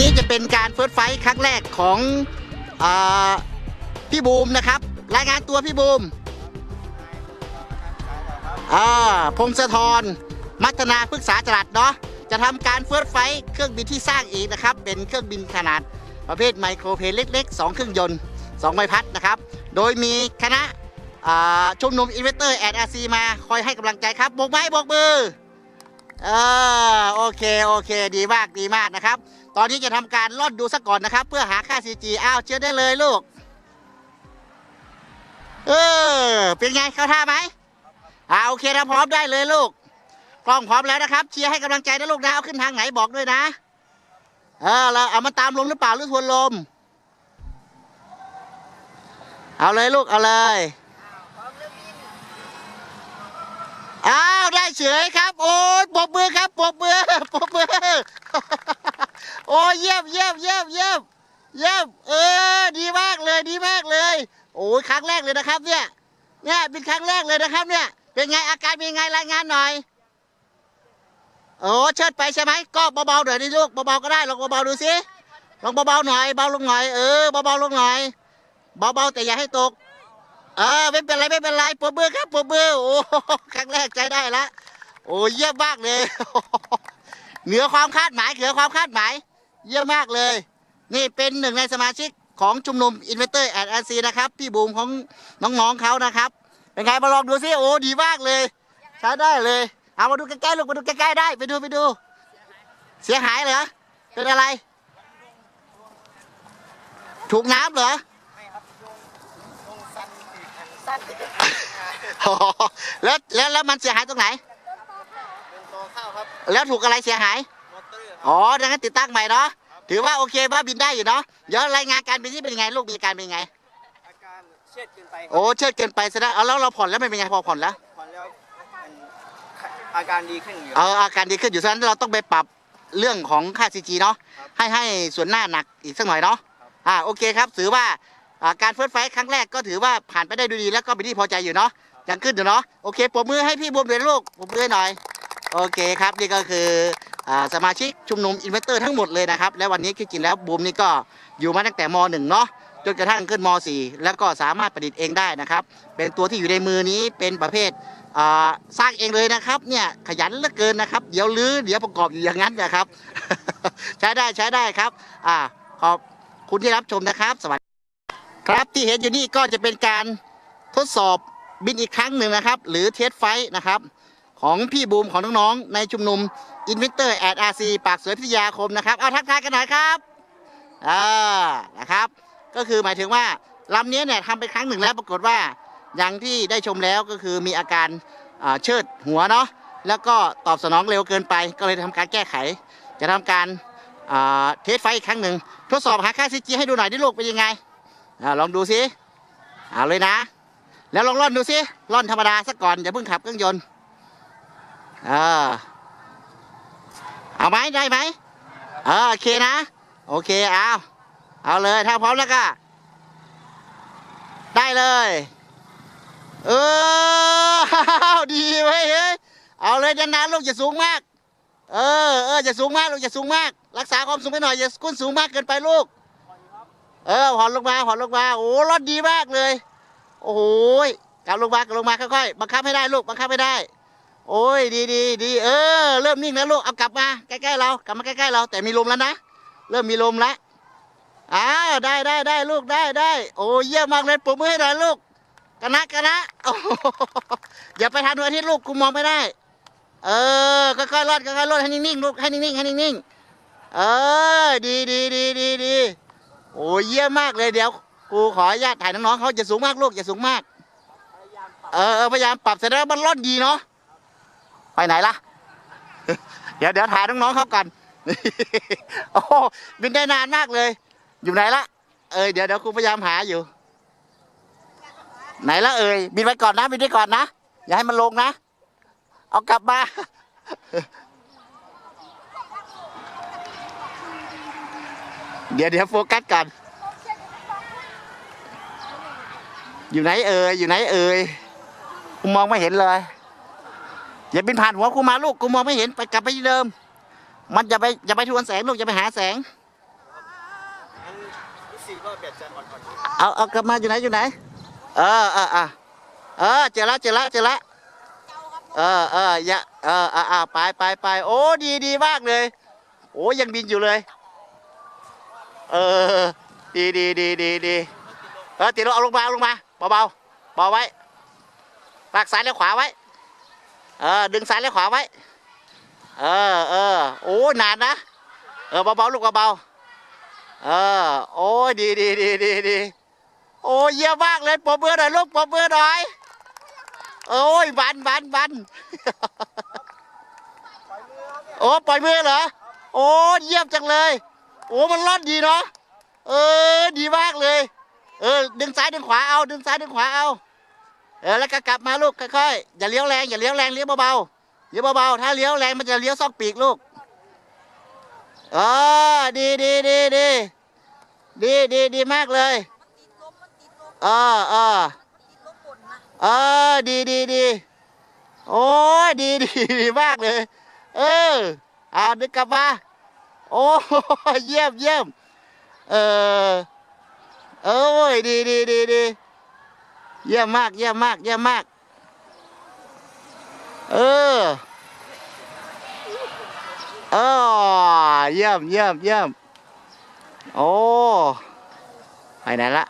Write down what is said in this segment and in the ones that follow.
นี้จะเป็นการเฟิร์สไฟท์ครั้งแรกของอพี่บูมนะครับ รายงานตัวพี่บูมพงศธรมัฒนาพฤกษาจรัสเนาะจะทำการเฟิร์สไฟท์เครื่องบินที่สร้างเองนะครับ เป็นเครื่องบินขนาดประเภทไมโครเพลนเล็ก ๆ 2 เครื่องยนต์ 2 ใบพัดนะครับ โดยมีคณะชุมนุมอินเวสเตอร์แอดอาซีมาคอยให้กำลังใจครับโบกไม้โบกมือ ออโอเคโอเค ดีมากดีมากนะครับ ตอนนี้จะทำการลอนดูสักก่อนนะครับ เพื่อหาค่า CG อ้าวเชื่อได้เลยลูก เออเป็นไงเข้าท่าไหมอ่าโอเคถ้าพร้อมได้เลยลูกกล้องพร้อมแล้วนะครับเชียร์ให้กำลังใจนะลูกนะเอาขึ้นทางไหนบอกด้วยนะเออแล้วเอามาตามลมหรือเปล่าหรือทวนลม เอาเลยลูกเอาเลย ได้เฉยครับ โอ้ยปบมือครับปบมือปบมือโอ้ยเยี่ยมเยี่ยมเยี่ยมเยี่ยมเยี่ยมเออ ดีมากเลยดีมากเลย โอ้ยครั้งแรกเลยนะครับ เนี่ยเนี่ยเป็นครั้งแรกเลยนะครับ เนี่ย เป็นไงอาการเป็นไงรายงานหน่อยโอ้เชิดไปใช่ไหมก็เบาๆหน่อยนี่ลูกเบาๆก็ได้ลองเบาๆดูสิลองเบาๆหน่อยเบาลงหน่อยเออเบาๆลงหน่อยเบาๆแต่อย่าให้ตก ออไม่เป็นไรไม่เป็นไรปรบมือครับปรบมือโอ้ครั้งแรกใจได้ละโอ้เยี่ยมมากเลยเหนือความคาดหมายเหนือความคาดหมาย เยี่ยมมากเลย นี่เป็นหนึ่งในสมาชิกของชุมนุมอินเวสเตอร์แอดแอาซีนะครับ พี่บูมของน้องๆเขานะครับ เป็นไงมาลองดูซิโอ้ดีมากเลย ใช้ได้เลย เอามาดูใกล้ๆลูกมาดูใกล้ๆได้ไปดูไปดู เสียหายเหรอเป็นอะไร ถูกน้ำเหรอ อ๋อแล้วแล้วแล้วมันเสียหายตรงไหน เป็นตัวข้าวครับแล้วถูกอะไรเสียหาย มอเตอร์ครับอ๋อดังนั้นติดตั้งใหม่เนาะ ถือว่าโอเคว่าบินได้อยู่เนาะ เดี๋ยวรายงานการบินที่เป็นยังไงลูกมีอาการเป็นยังไง อาการเช็ดเกินไปครับโอ้เชิดเกินไปซะแล้วเอาแล้วเราผ่อนแล้วมันเป็นยังไงพอผ่อนแล้วผ่อนแล้วมันอาการดีขึ้นอยู่ เอออาการดีขึ้นอยู่ฉะนั้นเราต้องไปปรับเรื่องของค่าซีจีเนาะ ให้ให้ส่วนหน้าหนักอีกสักหน่อยเนาะอ่าโอเคครับถือว่าอ่า การเฟิร์สไฟท์ครั้งแรกก็ถือว่าผ่านไปได้ด้วยดีแล้วก็เป็นที่พอใจอยู่เนาะยังขึ้นอยู่เนาะโอเคปรบมือให้พี่บุญเลยลูกปรบมือให้หน่อย โอเคครับนี่ก็คืออ่าสมาชิกชุมนุมอินเวสเตอร์ทั้งหมดเลยนะครับ และวันนี้คือจริงแล้วบูมนี่ก็อยู่มาตั้งแต่ม .1 เนาะจนกระทั่งขึ้นม .4 แล้วก็สามารถประดิษฐ์เองได้นะครับ เป็นตัวที่อยู่ในมือนี้เป็นประเภทอ่าสร้างเองเลยนะครับเนี่ยขยันเหลือเกินนะครับ เดี๋ยวลื้อเดี๋ยวประกอบอยู่อย่างนั้นนะครับ ใช้ได้ใช้ได้ครับอ่าขอบคุณที่รับชมนะครับสวัสดี ครับที่เห็นอยู่นี่ก็จะเป็นการทดสอบบินอีกครั้งหนึ่งนะครับ หรือเทสไฟนะครับ ของพี่บูมของน้องๆในชุมนุม i n v e n t o r at RC ปากเสือพิทยาคมนะครับเอาทักทายกันหน่อยครับอ่านะครับ ก็คือหมายถึงว่าลำนี้เนี่ยทำไปครั้งหนึ่งแล้วปรากฏว่าอย่างที่ได้ชมแล้วก็คือมีอาการเชิดหัวเนาะแล้วก็ตอบสนองเร็วเกินไป ก็เลยทำการแก้ไข จะทำการเทสไฟอีกครั้งหนึ่งทดสอบหาค่าซีจีให้ดูหน่อยดิลูกเป็นยังไง อาลองดูสิเอาเลยนะ แล้วลองร่อนดูสิร่อนธรรมดาสักก่อนอย่าเพิ่งขับเครื่องยนต์เออเอาไหมได้ไหมเออโอเคนะ โอเคเอาเอาเลยถ้าพร้อมแล้วก็ ได้เลย เออดีเว้ยเฮ้เอาเลยนานๆลูกอย่าสูงมาก เออเอออย่าสูงมากลูกอย่าสูงมาก รักษาความสูงไปหน่อยอย่าขึ้นสูงมากเกินไปลูก เออผ่อนลงมาผ่อนลงมาโอ้รถดีมากเลย โอ้โหยกลับลงมากลับลงมาค่อยๆบังคับให้ได้ลูกบังคับให้ได้ โอ้ยดีดีดีเออ เริ่มนิ่งแล้วลูกเอากลับมาใกล้ๆเรากลับมาใกล้ๆเราแต่มีลมแล้วนะเริ่มมีลมแล้วอ้าวได้ได้ได้ลูกได้ได้โอ้เยี่ยมมากเลยปรบมือให้หน่อยลูกกนะกนะโอ้โหอย่าไปทางดวงอาทิตย์ลูกกูมองไม่ได้ เออค่อยๆรอดค่อยๆรอดให้นิ่งๆลูกให้นิ่งๆให้นิ่งๆเออดีดีดีดีดี โอ้ยเยี่ยมมากเลยเดี๋ยวกูขออนุญาตถ่ายน้องๆเขาอย่าสูงมากลูกอย่าสูงมาก เออเออพยายามปรับเสร็จแล้วมันร่อนดีเนาะไปไหนล่ะ เดี๋ยวเดี๋ยวถ่ายน้องๆเขาก่อนโอ้บินได้นานมากเลย อยู่ไหนละเอยเดี๋ยวเดี๋ยวครูพยายามหาอยู่ ไหนละเอ่ยบินไปก่อนนะบินไปก่อนนะอย่าให้มันลงนะ เอากลับมา เดี๋ยวเดี๋ยวโฟกัสก่อนอยู่ไหนเอ่ยอยู่ไหนเอ่ยกูมองไม่เห็นเลยอย่าบินผ่านหัวกูมาลูกกูมองไม่เห็นไปกลับไปที่เดิม มันอย่าไปอย่าไปทวนแสงลูกอย่าไปหาแสงเอาเอากลับมาอยู่ไหนอยู่ไหน เออเออเออเออเจอละเจอละเจอละเออเอออย่าเออเออเออไปไปไปโอ้ดีดีมากเลย โอ้ยังบินอยู่เลย เออ ดีดีดีดีดีเออติดลงเอาลงมาเอาลงมาเบาเบาเบาไว้ลากซ้ายและขวาไว้ เออ ดึงซ้ายและขวาไว้ เออเออโอ้นานนะ เออเบาๆลูกเบาๆเออ โอ้ยดีดีดีดีดีโอ้ยเยี่ยมมากเลยปรบมือหน่อยลูกปรบมือหน่อย โอ้ยบันบันบันโอ้ปล่อยมือเหรอ โอ้เยี่ยมจังเลย โอ้มันรอดดีเนาะเออ ดีมากเลย เออ ดึงซ้ายดึงขวาเอาดึงซ้ายดึงขวาเอาเออแล้วก็กลับมาลูกค่อยๆอย่าเลี้ยวแรงอย่าเลี้ยวแรงเลี้ยวเบาๆเลี้ยวเบาๆถ้าเลี้ยวแรงมันจะเลี้ยวซอกปีกลูกเออดีดีดีดีดีดีดีมากเลยเออเออเออดีดีดีโอ้ยดีดีดีมากเลย เออเอาดึกกลับมา โอ้เยี่ยมเยี่ยมเออเอ้ยดีดีดีดีเยี่ยมมากเยี่ยมมากเยี่ยมมาก เออเออเยี่ยมเยี่ยมเยี่ยมโอ้ไปไหนละ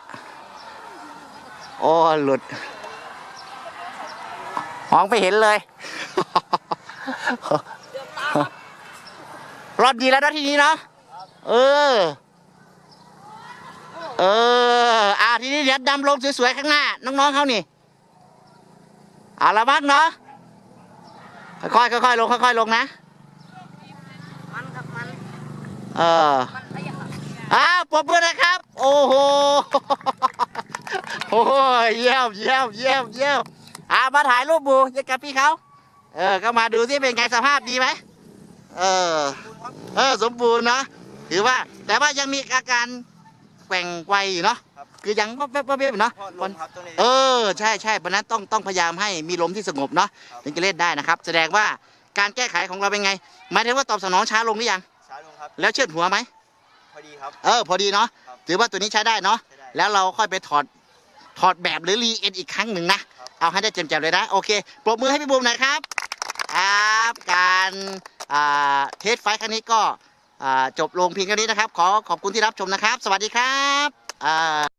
โอ้หลุดมองไปเห็นเลย รอดดีแล้วนะทีนี้เนาะเออ เออ อ่าทีนี้เดี๋ยวดำลงสวยๆข้างหน้า น้องๆเขานี่เอาละบ้างเนาะค่อยๆค่อยๆลงค่อยๆลงนะมันครับมันเออมันขยับอ้าวปรบมือนะครับ โอ้โหโอ้ยเยี่ยมเยี่ยมเยี่ยมเยี่ยมอ่ามาถ่ายรูปบูยังกับพี่เขาเออก็มาดูที่เป็นไงสภาพดีไหม เออเออสมบูรณ์นะถือว่า แต่ว่ายังมีอาการแกว่งไกวอยู่เนาะครับคือยังแป๊บๆๆอยู่เนาะ เพราะลมครับตรงนี้ เออใช่ใช่เพราะฉะนั้นต้องต้องพยายามให้มีลมที่สงบเนาะครับ ถึงจะเล่นได้นะครับ แสดงว่าการแก้ไขของเราเป็นไงหมายถึงว่าตอบสนองช้าลงหรือยัง ช้าลงครับ แล้วเชือดหัวไหมพอดีครับ เออพอดีเนาะครับ ถือว่าตัวนี้ใช้ได้เนาะใช้ได้ แล้วเราค่อยไปถอดถอดแบบหรือรีเอ็นอีกครั้งหนึ่งนะ ครับ เอาให้ได้เจ็มๆเลยนะ โอเคปรบมือให้พี่บูมหน่อยครับครับการอ่า เทสไฟท์ครั้งนี้ก็จบลงเพียงแค่นี้นะครับ ขอขอบคุณที่รับชมนะครับ สวัสดีครับ